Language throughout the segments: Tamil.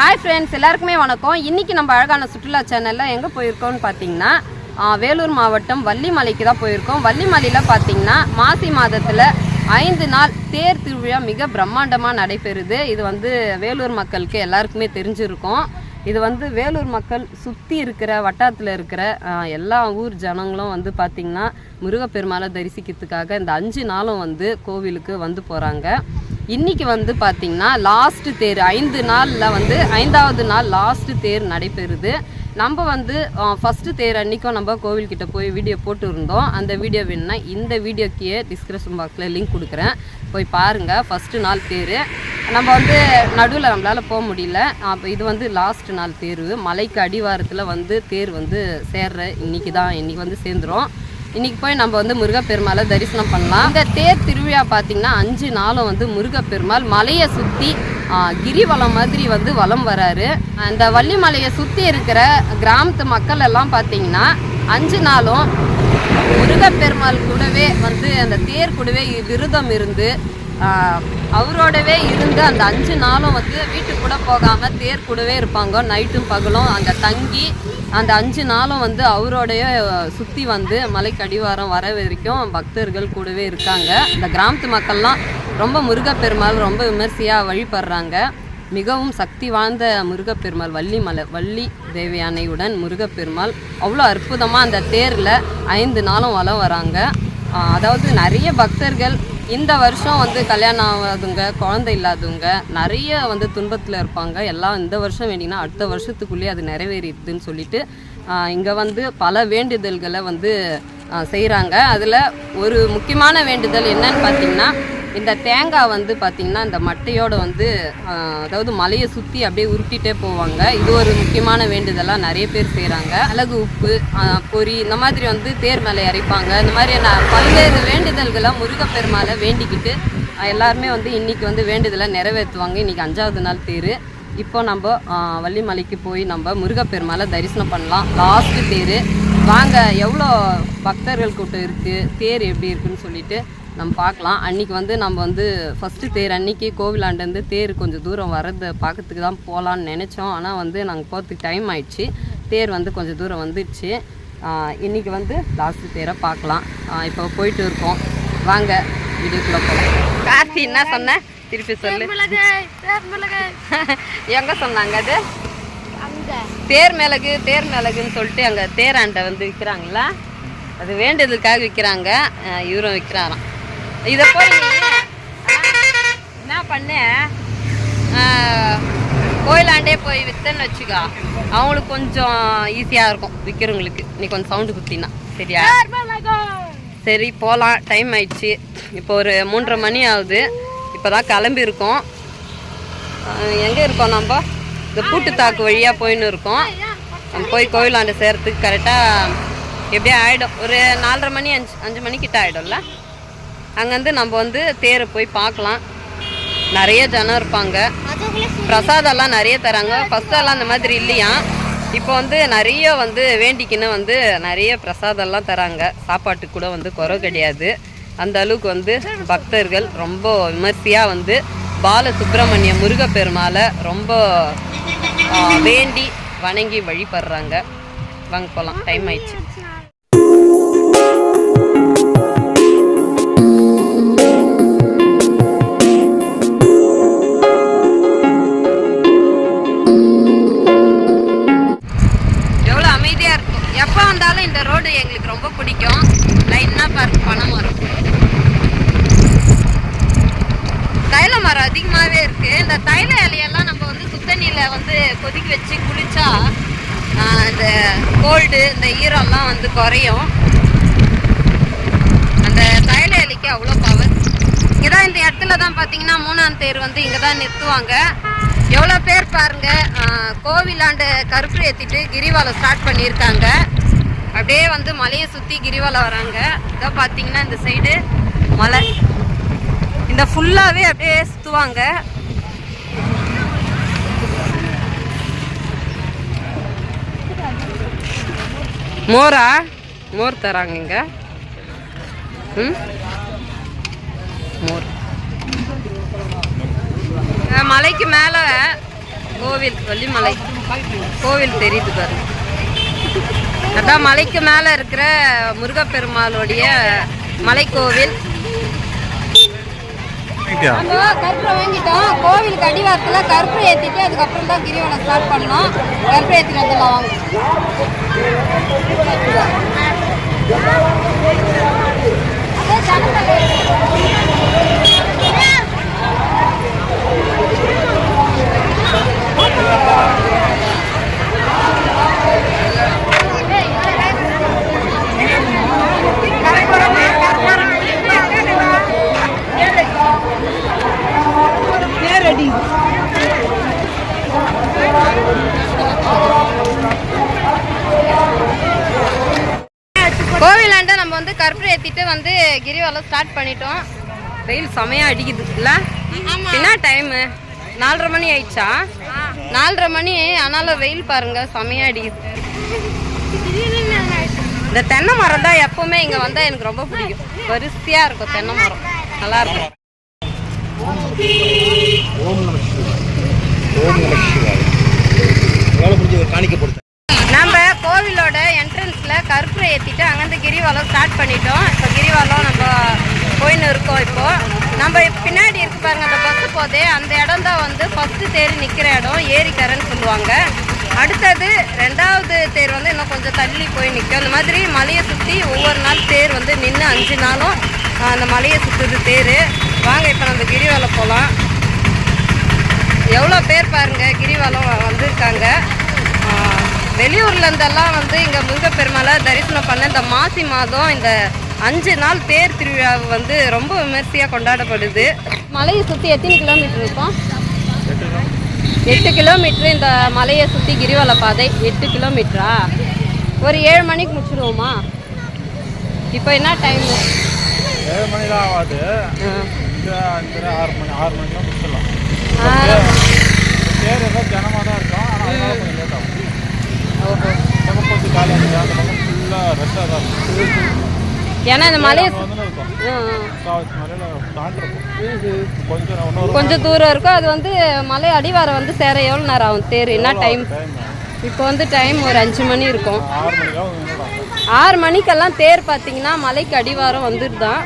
ஹாய் ஃப்ரெண்ட்ஸ் எல்லாருக்குமே வணக்கம். இன்னைக்கு நம்ம அழகான சுற்றுலா சேனலில் எங்கே போயிருக்கோம்னு பார்த்தீங்கன்னா வேலூர் மாவட்டம் வள்ளிமலைக்கு தான் போயிருக்கோம். வள்ளிமலையில் பார்த்தீங்கன்னா மாசி மாதத்தில் ஐந்து நாள் தேர் திருவிழா மிக பிரம்மாண்டமாக நடைபெறுது. இது வந்து வேலூர் மக்களுக்கு எல்லாருக்குமே தெரிஞ்சிருக்கும். இது வந்து வேலூர் மக்கள் சுற்றி இருக்கிற வட்டாரத்தில் இருக்கிற எல்லா ஊர் ஜனங்களும் வந்து பார்த்திங்கன்னா முருகப்பெருமாளை தரிசிக்கிறதுக்காக இந்த அஞ்சு நாளும் வந்து கோவிலுக்கு வந்து போகிறாங்க இன்னைக்கு வந்து பார்த்திங்கன்னா லாஸ்ட் தேர் ஐந்து நாளில் வந்து ஐந்தாவது நாள் லாஸ்ட் தேர் நடைபெறுது. நம்ம வந்து ஃபஸ்ட்டு தேர் அன்றைக்கும் நம்ம கோவில்கிட்ட போய் வீடியோ போட்டு இருந்தோம் அந்த வீடியோ வேணும்னா இந்த வீடியோக்கே டிஸ்கிரிப்ஷன் பாக்ஸில் லிங்க் கொடுக்குறேன். போய் பாருங்கள் ஃபஸ்ட்டு நாள் தேர். நம்ம வந்து நடுவில் நம்மளால் போக முடியல. அப்போ இது வந்து லாஸ்ட் நாள் தேர்வு மலைக்கு அடிவாரத்தில் வந்து தேர் வந்து சேர்ற இன்றைக்கி தான் இன்றைக்கி வந்து சேர்ந்துரும். இன்னைக்கு போய் நம்ம வந்து முருகப்பெருமாளை தரிசனம் பண்ணலாம். இந்த தேர் திருவிழா பார்த்தீங்கன்னா அஞ்சு நாளும் வந்து முருகப்பெருமாள் மலையை சுற்றி கிரிவலம் மாதிரி வந்து வலம் வராரு. அந்த வள்ளிமலையை சுற்றி இருக்கிற கிராமத்து மக்கள் எல்லாம் பார்த்தீங்கன்னா அஞ்சு நாளும் முருகப்பெருமாள் கூடவே வந்து அந்த தேர் கூடவே விரதம் இருந்து அவரோடவே இருந்து அந்த அஞ்சு நாளும் வந்து வீட்டுக்கு கூட போகாமல் தேர் கூடவே இருப்பாங்க. நைட்டும் பகலும் அங்கே தங்கி அந்த அஞ்சு நாளும் வந்து அவரோடைய சுற்றி வந்து மலைக்கடிவாரம் வர வரைக்கும் பக்தர்கள் கூடவே இருக்காங்க. இந்த கிராமத்து மக்கள்லாம் ரொம்ப முருகப்பெருமாள் ரொம்ப விமர்சையாக வழிபடுறாங்க. மிகவும் சக்தி வாய்ந்த முருகப்பெருமாள் வள்ளி மலை வள்ளி தேவயானையுடன் முருகப்பெருமாள். அவ்வளோ அற்புதமாக அந்த தேரில் ஐந்து நாளும் வலம் வராங்க. அதாவது நிறைய பக்தர்கள் இந்த வருஷம் வந்து கல்யாணம் ஆகாதவங்க குழந்தை இல்லாதவங்க நிறைய வந்து துன்பத்தில் இருப்பாங்க. எல்லாம் இந்த வருஷம் வேண்டிங்கன்னா அடுத்த வருஷத்துக்குள்ளேயே அது நிறைவேறிடுதுன்னு சொல்லிட்டு இங்கே வந்து பல வேண்டுதல்களை வந்து செய்கிறாங்க அதில் ஒரு முக்கியமான வேண்டுதல் என்னன்னு பார்த்தீங்கன்னா இந்த தேங்காய் வந்து பார்த்திங்கன்னா இந்த மட்டையோட வந்து அதாவது மலையை சுற்றி அப்படியே உருட்டிகிட்டே போவாங்க. இது ஒரு முக்கியமான வேண்டுதலாக நிறைய பேர் செய்கிறாங்க அழகு உப்பு பொறி பொரி இந்த மாதிரி வந்து தேர் மேலே இறைப்பாங்க இந்த மாதிரியான பல்வேறு வேண்டுதல்களை முருகப்பெருமாளை வேண்டிக்கிட்டு எல்லாருமே வந்து இன்றைக்கி வந்து வேண்டுதலை நிறைவேற்றுவாங்க. இன்றைக்கி அஞ்சாவது நாள் தேர். இப்போ நம்ம வள்ளிமலைக்கு போய் நம்ம முருகப்பெருமாளை தரிசனம் பண்ணலாம். லாஸ்ட்டு தேர். வாங்க எவ்வளோ பக்தர்கள் கூட்டம் இருக்குது தேர் எப்படி இருக்குன்னு சொல்லிட்டு நம்ம பார்க்கலாம். அன்றைக்கி வந்து நம்ம வந்து ஃபஸ்ட்டு தேர் அன்னைக்கு கோவிலாண்டேருந்து தேர் கொஞ்சம் தூரம் வர்றதை பார்க்கறதுக்கு தான் போகலான்னு நினச்சோம். ஆனால் வந்து நாங்கள் போகிறதுக்கு டைம் ஆயிடுச்சு. தேர் வந்து கொஞ்சம் தூரம் வந்துடுச்சு. இன்றைக்கி இன்னைக்கு வந்து லாஸ்ட்டு தேரை பார்க்கலாம். இப்போ போயிட்டு இருக்கோம். வாங்க வீடியோக்குள்ளே போகலாம் கார்த்தி என்ன சொன்ன? திருப்பி சொல்லு. எங்கே சொன்னாங்க அது? தேர் மிளகு தேர் மிளகுன்னு சொல்லிட்டு அங்கே தேராண்டை வந்து விற்கிறாங்களா அது வேண்டியதுக்காக விற்கிறாங்க இவரும் விற்கிறாராம் இதை போய் என்ன பண்ண? கோயிலாண்டே போய் வித்தன்னு வச்சுக்கோ. அவங்களுக்கு கொஞ்சம் ஈஸியாக இருக்கும் விற்கிறவங்களுக்கு இன்னைக்கு கொஞ்சம் சவுண்டு குத்தினா. சரியா? சரி போகலாம் டைம் ஆயிடுச்சு. இப்போ ஒரு மூன்றரை மணி ஆகுது. இப்போ தான் கிளம்பியிருக்கோம் எங்கே இருக்கோம் நம்ம? இந்த பூட்டுத்தாக்கு வழியாக போயின்னு இருக்கோம். போய் கோயிலாண்ட சேர்த்துக்கு கரெக்டாக எப்படியே ஆகிடும் ஒரு நாலரை மணி அஞ்சு அஞ்சு மணிக்கிட்ட ஆகிடும்ல அங்கேருந்து நம்ம வந்து தேரை போய் பார்க்கலாம். நிறைய ஜனம் இருப்பாங்க. பிரசாதம்லாம் நிறைய தராங்க. ஃபஸ்ட்டெல்லாம் அந்த மாதிரி இல்லையா? இப்போ வந்து நிறைய வந்து வேண்டிக்கின்னு வந்து நிறைய பிரசாதம்லாம் தராங்க. சாப்பாட்டுக்கு கூட வந்து குறை கிடையாது. அந்த அளவுக்கு வந்து பக்தர்கள் ரொம்ப விமர்சையாக வந்து பால சுப்பிரமணிய முருகப்பெருமாளை ரொம்ப வேண்டி வணங்கி வழிபடுறாங்க. வாங்க போகலாம் டைம் ஆயிடுச்சு. ரொம்ப பிடிக்கும். லைனாக பார்த்து பனை மரம் தைல மரம் அதிகமாகவே இருக்குது இந்த தைல இலையெல்லாம் நம்ம வந்து சுத்தண்ணியில் வந்து கொதிக்க வச்சு குளித்தா இந்த கோல்டு இந்த ஈரம்லாம் வந்து குறையும். அந்த தைல இலைக்கு அவ்வளோ பவர் இங்கே தான் இந்த இடத்துல தான் பார்த்தீங்கன்னா மூணாம் தேர் வந்து இங்கே தான் நிறுத்துவாங்க. எவ்வளோ பேர் பாருங்கள் கோவிலாண்டு கருப்பு ஏற்றிட்டு கிரிவாலம் ஸ்டார்ட் பண்ணியிருக்காங்க. அப்படியே வந்து மலையை சுற்றி கிரிவலம் வராங்க. இதோ பார்த்தீங்கன்னா இந்த சைடு மலை. இந்த ஃபுல்லாகவே அப்படியே சுற்றுவாங்க மோரா? மோர் தராங்க இங்கே. ம்? மோர். மலைக்கு மேலே கோவில் வள்ளிமலை கோவில் தெரியுது பாருங்க. அதான் மலைக்கு மேலே இருக்கிற முருகப்பெருமாளுடைய மலைக்கோவில். நம்ம கற்பூரம் வாங்கிட்டோம். கோவிலுக்கு அடிவாரத்தில் கற்பூரம் ஏற்றிட்டு அதுக்கப்புறம் தான் கிரிவலம் ஸ்டார்ட் பண்ணோம். கற்பூரம் ஏற்றிட்டு வந்துடலாம் வாங்க கோவிலாண்ட நம்ம வந்து கற்பூரம் ஏற்றிட்டு வந்து கிரிவலம் ஸ்டார்ட் பண்ணிட்டோம். வெயில் செமையா அடிக்குது இல்ல? என்ன டைமு நாலரை மணி ஆயிடுச்சா? நாலரை மணி ஆனாலும் வெயில் பாருங்க செமையா அடிக்குது. இந்த தென்னை மரம் தான் எப்பவுமே இங்க வந்தா எனக்கு ரொம்ப பிடிக்கும். வரிசையா இருக்கும் தென்னை மரம். நல்லா இருக்கும். ஓம் நம சிவாய். ஓம் நம சிவாய். உங்களால் முடிஞ்ச ஒரு காணிக்க கொடுத்தேன் நம்ம கோவிலோட என்ட்ரன்ஸில் கற்பூரம் ஏற்றிட்டு அங்கேருந்து கிரிவாலம் ஸ்டார்ட் பண்ணிட்டோம். இப்போ கிரிவாலம் நம்ம போயின்னு இருக்கோம் இப்போது நம்ம பின்னாடி இருக்கு பாருங்க அந்த பஸ்ஸு போதே அந்த இடம் தான் வந்து ஃபஸ்ட்டு தேர் நிற்கிற இடம் ஏரிக்கரைன்னு சொல்லுவாங்க. அடுத்தது ரெண்டாவது தேர் வந்து இன்னும் கொஞ்சம் தள்ளி போய் நிற்கும் இந்த மாதிரி மலையை சுற்றி ஒவ்வொரு நாள் தேர் வந்து நின்று அஞ்சு நாளும் அந்த மலையை சுற்றுது தேர். வாங்க இப்போ நம்ம கிரிவலம் போகலாம் எவ்வளோ பேர் பாருங்கள் கிரிவலம் வந்திருக்காங்க. ஆஹ் வெளியூர்ல இருந்தெல்லாம் வந்து இங்கே முருகப்பெருமாளை தரிசனம் பண்ண இந்த மாசி மாதம் இந்த அஞ்சு நாள் தேர் திருவிழா வந்து ரொம்ப விமர்சையாக கொண்டாடப்படுது. மலையை சுற்றி எத்தனை கிலோமீட்டர் இருக்கும்? எட்டு கிலோமீட்டர் இந்த மலையை சுற்றி கிரிவல பாதை எட்டு கிலோமீட்டரா? ஒரு ஏழு மணிக்கு முடிச்சிடுவோமா? இப்போ என்ன டைமு ஏழு மணி தான் ஆகாது ஆறு மணி ஆறு மணிக்கெலாம் முடிச்சிடலாம். தேர் ஏதோ ஜனமாக தான் இருக்கும். ஆனால் கொஞ்சம் லேட் ஆகும். பக்கம் கொஞ்சம் காலியாக இருக்குது அந்த பக்கம் ஃபுல்லாக ரஷ்ஷாக தான் இருக்கும் ஏன்னா இந்த மலையை. கொஞ்சம் தூரம் இருக்கும். அது வந்து மலை அடிவாரம் வந்து சேர எவ்வளோ நேரம் ஆகும்? தேர் என்ன டைம் இப்போ வந்து டைம் ஒரு அஞ்சு மணி இருக்கும். ஆறு மணிக்கெல்லாம் தேர் பார்த்தீங்கன்னா மலைக்கு அடிவாரம் வந்துட்டு தான்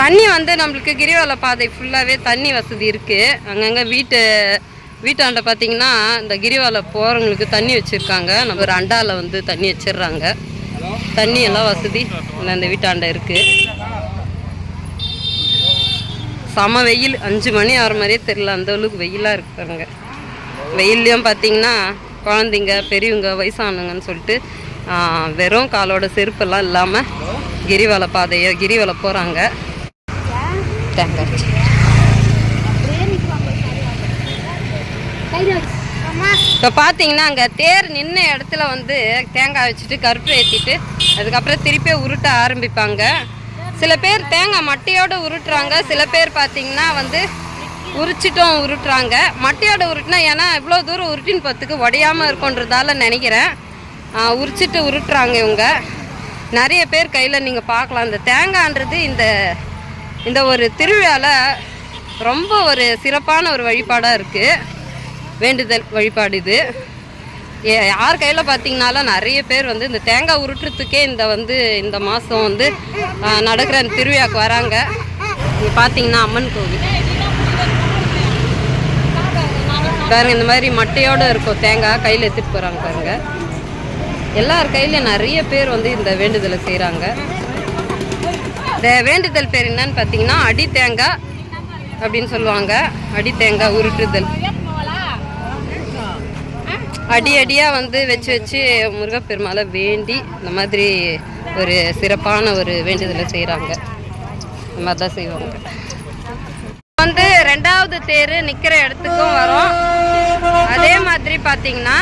தண்ணி வந்து நம்மளுக்கு கிரிவல பாதை ஃபுல்லாகவே தண்ணி வசதி இருக்குது அங்கங்கே வீட்டு வீட்டாண்ட பார்த்தீங்கன்னா இந்த கிரிவல போகிறவங்களுக்கு தண்ணி வச்சுருக்காங்க. நம்ம ஒரு அண்டாவில் வந்து தண்ணி வச்சிடுறாங்க தண்ணி எல்லாம் வசதி இந்த வீட்டாண்ட இருக்குது செம வெயில். அஞ்சு மணி ஆறு மாதிரியே தெரியல. அந்த அளவுக்கு வெயிலாக இருக்காங்க வெயில்லையும் பார்த்தீங்கன்னா குழந்தைங்க பெரியவங்க வயசானவங்கன்னு சொல்லிட்டு வெறும் காலோட செருப்பெல்லாம் இல்லாமல் கிரிவல பாதையை கிரிவல போகிறாங்க தேங்காய் இப்போ பார்த்தீங்கன்னா அங்கே தேர் நின்ன இடத்துல வந்து தேங்காய் வச்சுட்டு கருப்பு ஏற்றிட்டு அதுக்கப்புறம் திருப்பி உருட்ட ஆரம்பிப்பாங்க. சில பேர் தேங்காய் மட்டையோடு உருட்டுறாங்க. சில பேர் பார்த்தீங்கன்னா வந்து உரிச்சிட்டும் உருட்டுறாங்க. மட்டையோட உருட்டினா ஏன்னா இவ்வளோ தூரம் உருட்டின்னு பத்துக்கு உடையாமல் இருக்குன்றதால நினைக்கிறேன். உரிச்சிட்டு உருட்டுறாங்க இவங்க. நிறைய பேர் கையில் நீங்கள் பார்க்கலாம். இந்த தேங்காய்ன்றது இந்த இந்த ஒரு திருவிழாவில் ரொம்ப ஒரு சிறப்பான ஒரு வழிபாடாக இருக்குது வேண்டுதல் வழிபாடு இது. ஏ- யார் கையில் பார்த்தீங்கனாலும் நிறைய பேர் வந்து இந்த தேங்காய் உருட்டுறதுக்கே இந்த வந்து இந்த மாதம் வந்து நடக்கிற அந்த திருவிழாக்கு வராங்க. இங்கே பார்த்தீங்கன்னா அம்மன் கோவில். பாருங்க இந்த மாதிரி மட்டையோடு இருக்கும் தேங்காய் கையில் எடுத்துகிட்டு போகிறாங்க பாருங்க. எல்லார் கையிலையும் நிறைய பேர் வந்து இந்த வேண்டுதலை செய்கிறாங்க இந்த வேண்டுதல் பேர் என்னன்னு பார்த்தீங்கன்னா அடி தேங்காய் அப்படின்னு சொல்லுவாங்க. அடி தேங்காய் உருட்டுதல். அடி அடியாக வந்து வச்சு வச்சு முருகப்பெருமாளை வேண்டி இந்த மாதிரி ஒரு சிறப்பான ஒரு வேண்டுதலை செய்கிறாங்க இந்த மாதிரி தான் செய்வாங்க. வந்து ரெண்டாவது தேர் நிற்கிற இடத்துக்கும் வரும். அதே மாதிரி பார்த்தீங்கன்னா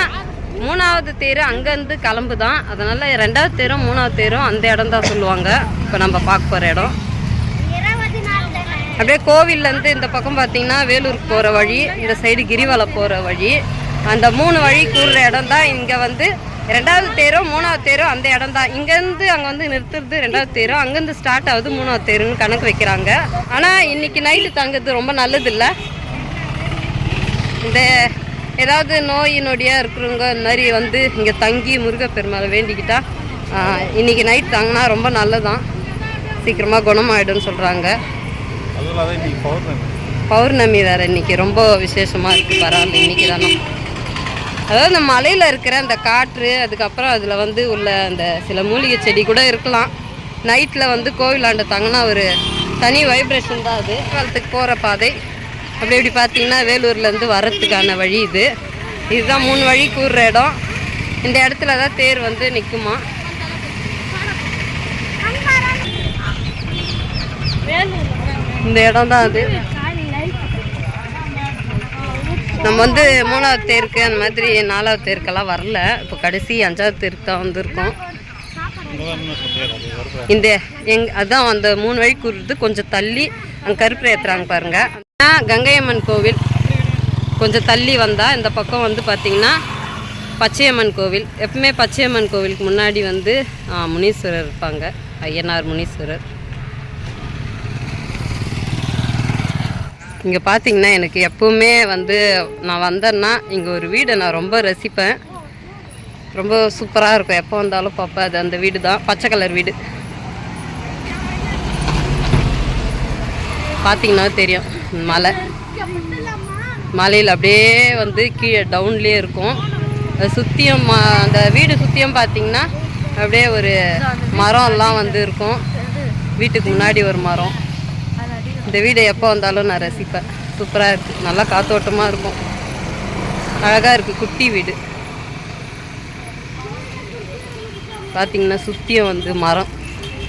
மூணாவது தேர் அங்கேருந்து கிளம்பு தான் அதனால் ரெண்டாவது தேரும் மூணாவது தேரும் அந்த இடம் தான் சொல்லுவாங்க. இப்போ நம்ம பார்க்க போகிற இடம். அப்படியே கோவில்லேருந்து இந்த பக்கம் பார்த்தீங்கன்னா வேலூருக்கு போகிற வழி இந்த சைடு கிரிவலை போகிற வழி. அந்த மூணு வழி கூடுற இடம் தான் இங்கே வந்து. ரெண்டாவது தேரும் மூணாவது தேரும் அந்த இடம் தான் இங்கேருந்து அங்கே வந்து நிறுத்துறது ரெண்டாவது தேரும் அங்கேருந்து ஸ்டார்ட் ஆகுது மூணாவது தேருன்னு கணக்கு வைக்கிறாங்க. ஆனால் இன்னைக்கு நைட்டு தங்குறது ரொம்ப நல்லது இல்லை இந்த ஏதாவது நோய் நொடியாக இருக்கிறவங்க இந்த மாதிரி வந்து இங்கே தங்கி முருகப்பெருமாளை வேண்டிக்கிட்டா ஆஹ், இன்னைக்கு நைட் தங்கினா ரொம்ப நல்லதான் சீக்கிரமாக குணமாயிடும்னு சொல்கிறாங்க பௌர்ணமி. பௌர்ணமி வேறு இன்னைக்கு ரொம்ப விசேஷமாக இருக்குது பரவாயில்ல இன்னைக்கு தானே அதாவது இந்த மலையில் இருக்கிற அந்த காற்று அதுக்கப்புறம் அதில் வந்து உள்ள அந்த சில மூலிகை செடி கூட இருக்கலாம். நைட்டில் வந்து கோவிலாண்ட தங்கினா ஒரு தனி வைப்ரேஷன் தான் அது. காலத்துக்கு போகிற பாதை. அப்படி இப்படி பார்த்தீங்கன்னா வேலூர்லேருந்து வரத்துக்கான வழி இது. இதுதான் மூணு வழி கூறுற இடம். இந்த இடத்துல தான் தேர் வந்து நிற்குமா இந்த இடம் தான் அது. நம்ம வந்து மூணாவது தேருக்கு அந்த மாதிரி நாலாவது தேருக்கெல்லாம் வரல. இப்போ கடைசி அஞ்சாவது தேருக்கு தான் வந்திருக்கோம். இந்த எங் அதான் அந்த மூணு வழி கூறுறது. கொஞ்சம் தள்ளி அங்கே கருப்பு ஏற்றுறாங்க பாருங்கள் கங்கையம்மன் கோவில். கொஞ்சம் தள்ளி வந்தால் இந்த பக்கம் வந்து பார்த்திங்கன்னா பச்சையம்மன் கோவில். எப்பவுமே பச்சையம்மன் கோவிலுக்கு முன்னாடி வந்து முனீஸ்வரர் இருப்பாங்க. ஐயனார் முனீஸ்வரர். இங்கே பார்த்தீங்கன்னா எனக்கு எப்போவுமே வந்து நான் வந்தேன்னா இங்கே ஒரு வீடை நான் ரொம்ப ரசிப்பேன். ரொம்ப சூப்பராக இருக்கும். எப்போ வந்தாலும் பார்ப்பேன் அது அந்த வீடு தான். பச்சை கலர் வீடு. பார்த்தீங்கன்னா தெரியும். மலை. மலையில் அப்படியே வந்து கீழே டவுன்லேயே இருக்கும். சுற்றியும் அந்த வீடு சுற்றியும் பார்த்தீங்கன்னா அப்படியே ஒரு மரம்லாம் வந்து இருக்கும். வீட்டுக்கு முன்னாடி ஒரு மரம். இந்த வீடு எப்போ வந்தாலும் நான் ரசிப்பேன். சூப்பராக இருக்குது நல்லா காத்தோட்டமாக இருக்கும். அழகாக இருக்குது குட்டி வீடு. பார்த்தீங்கன்னா சுற்றியும் வந்து மரம்.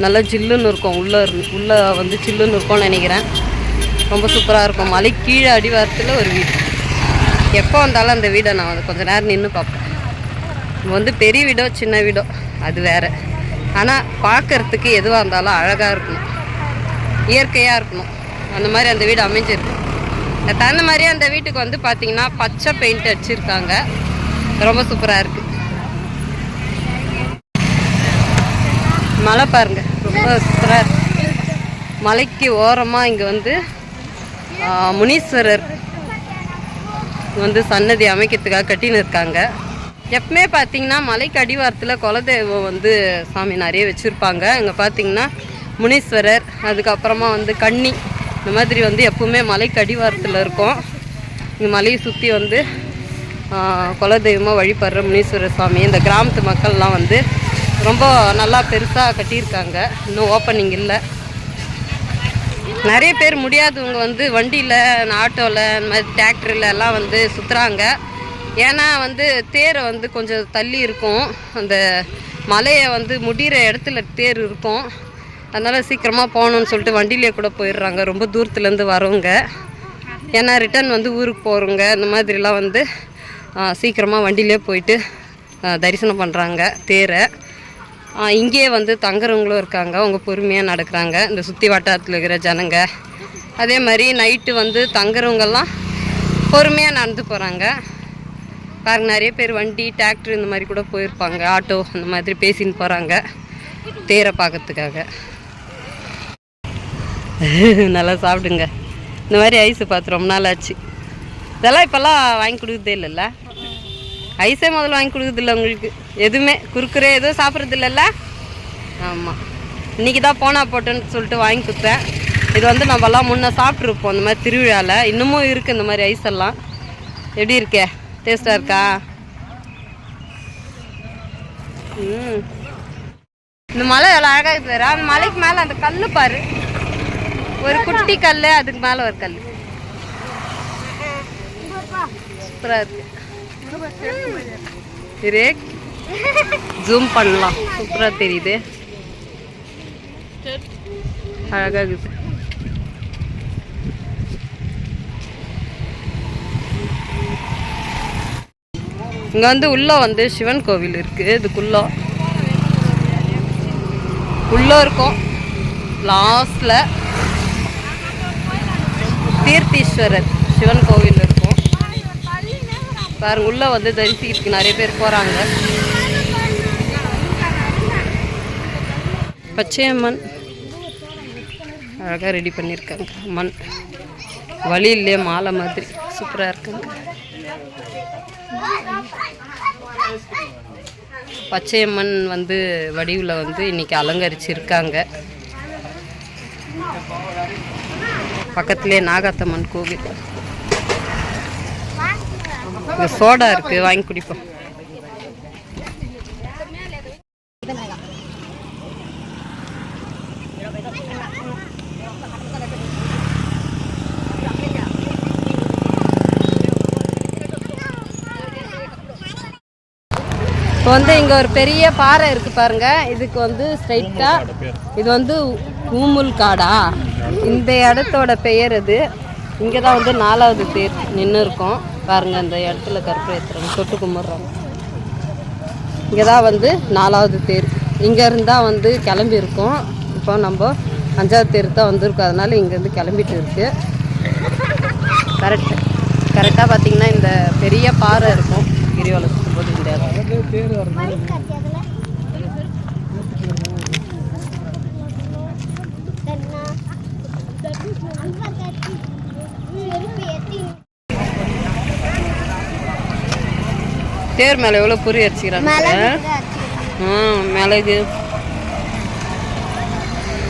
நல்லா ஜில்லுன்னு இருக்கும். உள்ளே இருந்து உள்ளே வந்து சில்லுன்னு இருக்கும்னு நினைக்கிறேன். ரொம்ப சூப்பராக இருக்கும். மலை கீழே அடிவாரத்தில் ஒரு வீடு. எப்போ வந்தாலும் அந்த வீடை நான் வந்து கொஞ்சம் நேரம் நின்று பார்ப்பேன். வந்து பெரிய வீடோ சின்ன வீடோ அது வேறு. ஆனால் பார்க்கறதுக்கு எதுவாக இருந்தாலும் அழகாக இருக்கணும். இயற்கையாக இருக்கணும். அந்த மாதிரி அந்த வீடு அமைஞ்சிருக்கு. தகுந்த மாதிரியே அந்த வீட்டுக்கு வந்து பார்த்தீங்கன்னா பச்சை பெயிண்ட் அடிச்சிருக்காங்க. ரொம்ப சூப்பராக இருக்குது மலை பாருங்க. ரொம்ப சூப்பராக இருக்கு. மலைக்கு ஓரமாக இங்கே வந்து முனீஸ்வரர் வந்து சன்னதி அமைக்கிறதுக்காக கட்டின்னு இருக்காங்க. எப்பவுமே பார்த்தீங்கன்னா மலைக்கு அடிவாரத்தில் குலதெய்வம் வந்து சாமி நிறைய வச்சுருப்பாங்க. இங்கே பார்த்தீங்கன்னா முனீஸ்வரர் அதுக்கப்புறமா வந்து கன்னி இந்த மாதிரி வந்து எப்பவுமே மலை கடிவாரத்தில் இருக்கும். இங்கே மலையை சுற்றி வந்து குலதெய்வமாக வழிபடுற முனீஸ்வரர் சுவாமி. இந்த கிராமத்து மக்கள்லாம் வந்து ரொம்ப நல்லா பெருசாக கட்டியிருக்காங்க. இன்னும் ஓப்பனிங் இல்லை. நிறைய பேர் முடியாதவங்க வந்து வண்டியில் ஆட்டோவில் இந்த மாதிரி டிராக்டரில் எல்லாம் வந்து சுற்றுறாங்க ஏன்னா வந்து தேரை வந்து கொஞ்சம் தள்ளி இருக்கும். அந்த மலையை வந்து முடிகிற இடத்துல தேர் இருக்கும். அதனால் சீக்கிரமாக போகணுன்னு சொல்லிட்டு வண்டியிலே கூட போயிடுறாங்க. ரொம்ப தூரத்துலேருந்து வரவங்க. ஏன்னா ரிட்டர்ன் வந்து ஊருக்கு போகிறவங்க இந்த மாதிரிலாம் வந்து சீக்கிரமாக வண்டியிலே போயிட்டு தரிசனம் பண்ணுறாங்க தேரை. இங்கேயே வந்து தங்குறவங்களும் இருக்காங்க. அவங்க பொறுமையாக நடக்கிறாங்க. இந்த சுற்றி வட்டாரத்தில் இருக்கிற ஜனங்க. அதே மாதிரி நைட்டு வந்து தங்குறவங்கெல்லாம் பொறுமையாக நடந்து போகிறாங்க பாருங்க நிறைய பேர் வண்டி டிராக்டர் இந்த மாதிரி கூட போயிருப்பாங்க. ஆட்டோ அந்த மாதிரி பேசின்னு போகிறாங்க தேரை பார்க்கறதுக்காக. நல்லா சாப்பிடுங்க. இந்த மாதிரி ஐஸு பார்த்து ரொம்ப நாள் ஆச்சு. இதெல்லாம் இப்போல்லாம் வாங்கி கொடுக்குறதே இல்லைல்ல? ஐஸே முதல்ல வாங்கி கொடுக்குறதில்ல உங்களுக்கு. எதுவுமே. குறுக்குறே எதுவும் சாப்பிட்றது இல்லைல்ல ஆமாம் இன்றைக்கி தான் போனா போட்டுன்னு சொல்லிட்டு வாங்கி கொடுத்தேன். இது வந்து நம்மலாம் முன்னே சாப்பிட்ருப்போம் இந்த மாதிரி திருவிழாவில் இன்னமும் இருக்குது இந்த மாதிரி ஐஸ் எல்லாம். எப்படி இருக்கே? டேஸ்ட்டாக இருக்கா? ம். இந்த மலை எவ்வளோ அழகாக இருக்குதுரா அந்த மலைக்கு மேலே அந்த கல் பாரு. ஒரு குட்டி கல் அதுக்கு மேலே ஒரு கல் சூப்பராக இருக்கு. ஜூம் பண்ணலாம். சூப்பராக தெரியுது. அழகாக இருக்குது இங்கே வந்து உள்ள வந்து சிவன் கோவில் இருக்குது இதுக்குள்ள உள்ள இருக்கும். லாஸ்ட்ல தீர்த்தீஸ்வரர் சிவன் கோவில் இருக்கும். பாருங்க உள்ள வந்து தரிசிக்கிறதுக்கு நிறைய பேர் போறாங்க. பச்சையம்மன். அழகாக ரெடி பண்ணியிருக்காங்க மண். வழியிலே மாலை மாதிரி. சூப்பராக இருக்குங்க. பச்சையம்மன் வந்து வடிவில் வந்து இன்னைக்கு அலங்கரிச்சிருக்காங்க. பக்கத்துலேயே நாகாத்தம்மன் கோவில். இங்கே சோடா இருக்கு வாங்கி குடிப்போம். இப்போ வந்து இங்கே ஒரு பெரிய பாறை இருக்கு பாருங்க. இதுக்கு வந்து ஸ்ட்ரைட்டா இது வந்து ஊமுல் காடா. இந்த இடத்தோட பெயர் அது இங்கே தான் வந்து நாலாவது தேர் நின்று இருக்கோம் பாருங்கள் இந்த இடத்துல கருப்பு ஏற்றுறாங்க தொட்டு கும்பிட்றாங்க இங்கே தான் வந்து நாலாவது தேர். இங்கேருந்து தான் வந்து கிளம்பியிருக்கோம். இப்போ நம்ம அஞ்சாவது தேர் தான் வந்திருக்கோம். அதனால இங்கேருந்து கிளம்பிட்டு இருக்கு. கரெக்ட் கரெக்டாக பார்த்தீங்கன்னா இந்த பெரிய பாறை இருக்கும். கிரிவலம் சுற்றும்போது இந்த தேர் மேலே எவ்வளோ பொறி அடிச்சுக்கிறாங்க மிளகு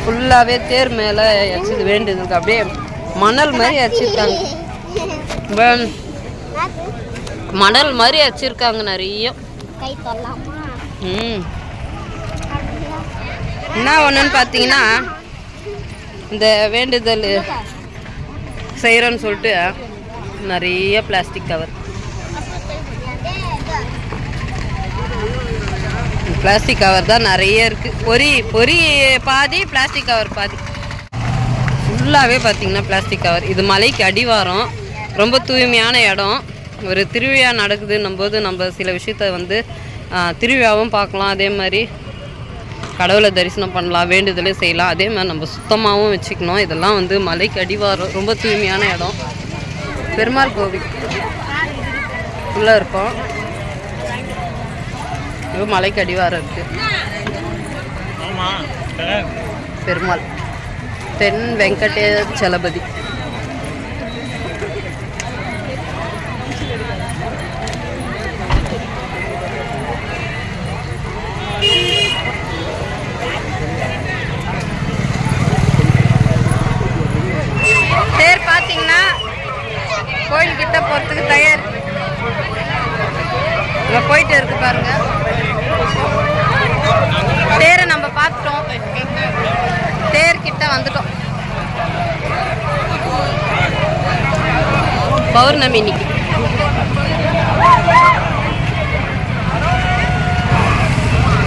ஃபுல்லாகவே தேர் மேலே அடிச்சது வேண்டியதுக்கு அப்படியே மணல் மாதிரி அடிச்சிருக்காங்க. மணல் மாதிரி அடிச்சிருக்காங்க நிறைய. ம். என்ன ஒன்றுன்னு பார்த்தீங்கன்னா இந்த வேண்டுதல் செய்கிறோன்னு சொல்லிட்டு நிறைய பிளாஸ்டிக் கவர் பிளாஸ்டிக் கவர் தான் நிறைய இருக்குது பொரி பொரி பாதி பிளாஸ்டிக் கவர் பாதி. ஃபுல்லாகவே பார்த்தீங்கன்னா பிளாஸ்டிக் கவர் இது மலைக்கு அடிவாரம். ரொம்ப தூய்மையான இடம். ஒரு திருவிழா நடக்குதுன்னும் போது நம்ம சில விஷயத்த வந்து திருவிழாவும் பார்க்கலாம். அதே மாதிரி கடவுளை தரிசனம் பண்ணலாம் வேண்டுதலே செய்யலாம். அதே மாதிரி நம்ம சுத்தமாகவும் வச்சுக்கணும். இதெல்லாம் வந்து மலைக்கு அடிவாரம். ரொம்ப தூய்மையான இடம். பெருமாள் கோவில். உள்ளே இருக்கோம். இது மலைக்கு அடிவாரம் இருக்கு பெருமாள். தென் வெங்கடேச்சலபதி தேர் பார்த்தீங்கன்னா கோயில்கிட்ட போகிறதுக்கு தயார் இங்கே போயிட்டு இருக்கு பாருங்க தேரை நம்ம பார்த்துட்டோம் தேர் கிட்ட வந்துட்டோம் பௌர்ணமி இன்னைக்கு.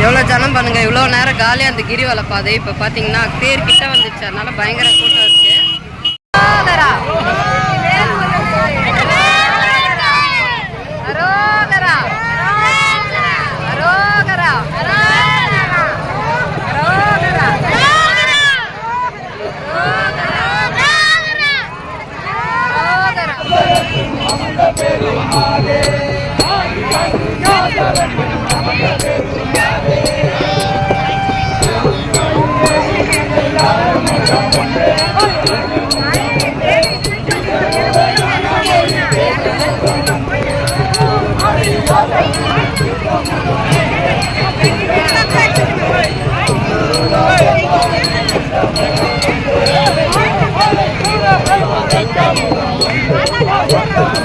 எவ்வளோ ஜனம் பண்ணுங்க? இவ்வளோ நேரம் காலியாக அந்த கிரிவலை பாதை. இப்போ பார்த்தீங்கன்னா தேர் கிட்ட வந்துச்சு. அதனால பயங்கர Yeah.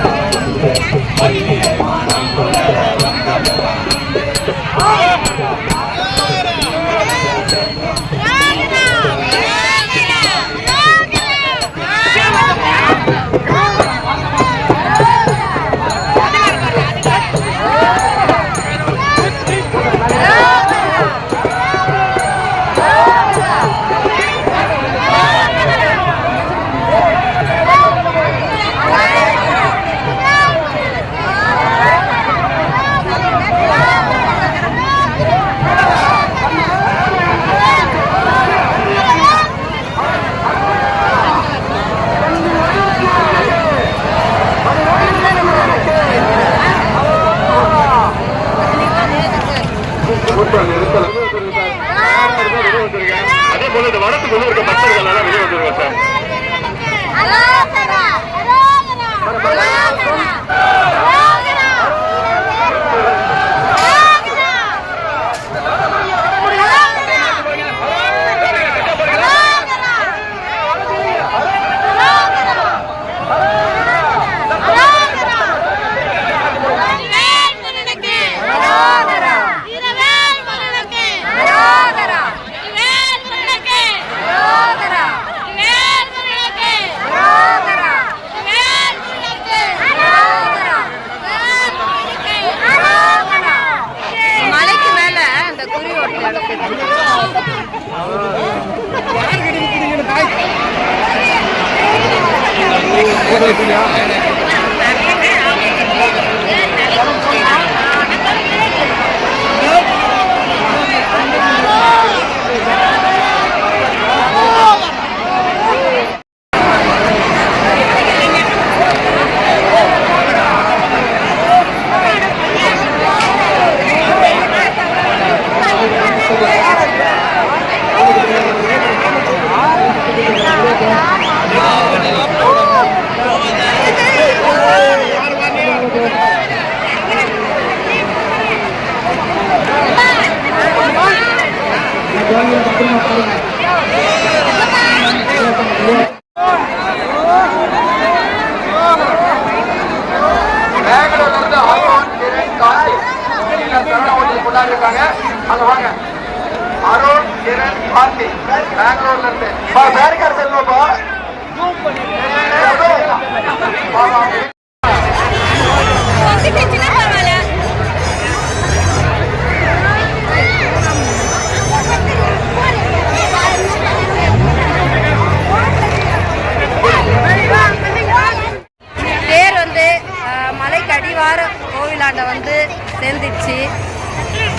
கோவிலாண்ட வந்து சேர்ந்துச்சு.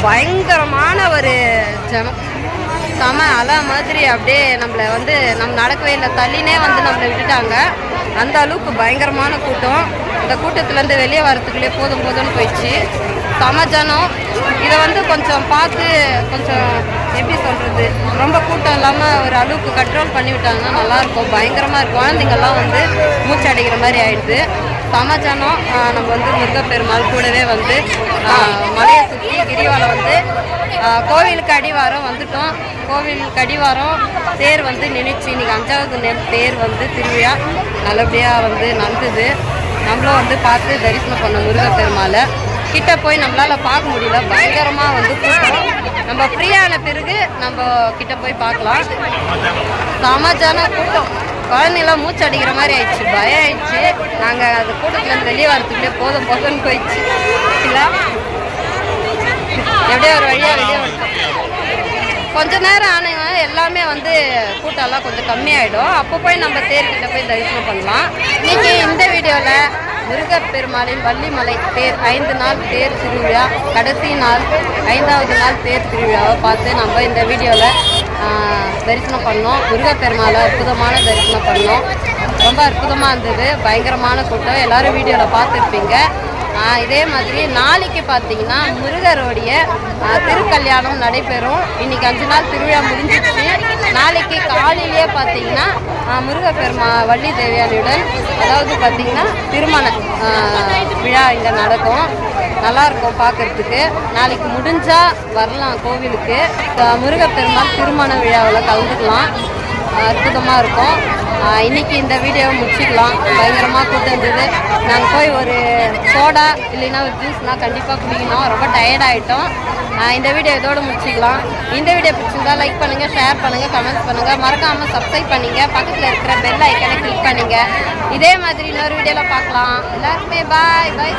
பயங்கரமான ஒரு ஜனம். செம அலை மாதிரி அப்படியே நம்மளை வந்து நம்ம நடக்கவே இல்லை. தள்ளினே வந்து நம்மளை விட்டுட்டாங்க. அந்த அளவுக்கு பயங்கரமான கூட்டம். இந்த கூட்டத்துலேருந்து வெளியே வரத்துக்குள்ளே போதும் போதும்னு போயிடுச்சு. செம ஜனம். இதை வந்து கொஞ்சம் பார்த்து கொஞ்சம் எப்படி சொல்கிறது ரொம்ப கூட்டம் இல்லாமல் ஒரு அளவுக்கு கண்ட்ரோல் பண்ணி விட்டாங்கன்னா நல்லாயிருக்கும் பயங்கரமாக இருக்கும். குழந்தைங்கள்லாம் வந்து மூச்சு அடைக்கிற மாதிரி ஆயிடுது. சமஜனம் நம்ம வந்து முருகப்பெருமாள் கூடவே வந்து மலையை சுற்றி கிரிவலம் வந்து கோவிலுக்கு அடிவாரம் வந்துட்டோம். கோவிலுக்கு அடிவாரம் தேர் வந்து நினைச்சு இன்னைக்கு அஞ்சாவது நேரம் தேர் வந்து திருவிழா. நல்லபடியாக வந்து நடந்தது. நம்மளும் வந்து பார்த்து தரிசனம் பண்ண முருகப்பெருமாளை. கிட்ட போய் நம்மளால பார்க்க முடியல. பயங்கரமாக வந்து கூட்டம். நம்ம ஃப்ரீயான பிறகு நம்ம கிட்ட போய் பார்க்கலாம். சமாஜான கூட்டம். குழந்தைங்களாம் மூச்சு அடிக்கிற மாதிரி ஆயிடுச்சு பயம் ஆயிடுச்சு. நாங்கள் அந்த கூட்டத்துலேருந்து வெளியே வரத்துக்குள்ளே போதும் போதும்னு போயிடுச்சு. இல்லை? எப்படியோ ஒரு வழியாக வெளியே வந்துட்டோம். கொஞ்ச நேரம் ஆனவங்க எல்லாமே வந்து கூட்டம்லாம் கொஞ்சம் கம்மியாயிடும். அப்போ போய் நம்ம தேர்கிட்ட போய் தரிசனம் பண்ணலாம். இன்னைக்கு இந்த வீடியோவில் முருகப்பெருமாளின் வள்ளிமலை தேர் ஐந்து நாள் தேர் திருவிழா. கடைசி நாள் ஐந்தாவது நாள் தேர் திருவிழாவை பார்த்து நம்ம இந்த வீடியோவில் தரிசனம் பண்ணோம். முருகப்பெருமாளை அற்புதமான தரிசனம் பண்ணோம். ரொம்ப அற்புதமாக இருந்தது. பயங்கரமான கூட்டம். எல்லாரும் வீடியோவில் பார்த்துருப்பீங்க. இதே மாதிரி நாளைக்கு பார்த்தீங்கன்னா முருகருடைய திருக்கல்யாணம் நடைபெறும். இன்னைக்கு அஞ்சு நாள் திருவிழா முடிஞ்சிச்சு நாளைக்கு காலையிலேயே பார்த்தீங்கன்னா முருகப்பெருமா வள்ளி தேவியானியுடன் அதாவது பார்த்தீங்கன்னா திருமண விழா இங்கே நடக்கும். நல்லா இருக்கும் பார்க்கறதுக்கு. நாளைக்கு முடிஞ்சா வரலாம் கோவிலுக்கு. முருகப்பெருமாள் திருமண விழாவில் கலந்துக்கலாம். அற்புதமாக இருக்கும் இன்றைக்கி இன்னைக்கு இந்த வீடியோவை முடிச்சுக்கலாம். பயங்கரமாக கூட்டம் இருந்தது. நாங்கள் போய் ஒரு சோடா இல்லைன்னா ஒரு ஜூஸ்னால் கண்டிப்பாக குடிக்கணும். ரொம்ப டயர்ட் ஆகிட்டோம் இந்த வீடியோ இதோடு முடிச்சுக்கலாம். இந்த வீடியோ பிடிச்சிருந்தா லைக் பண்ணுங்கள் ஷேர் பண்ணுங்கள் கமெண்ட்ஸ் பண்ணுங்கள் மறக்காமல் சப்ஸ்கிரைப் பண்ணிங்க. பக்கத்தில் இருக்கிற பெல் ஐக்கனை கிளிக் பண்ணுங்கள் இதே மாதிரி இன்னொரு வீடியோவில் பார்க்கலாம். எல்லாருக்குமே பாய் பாய்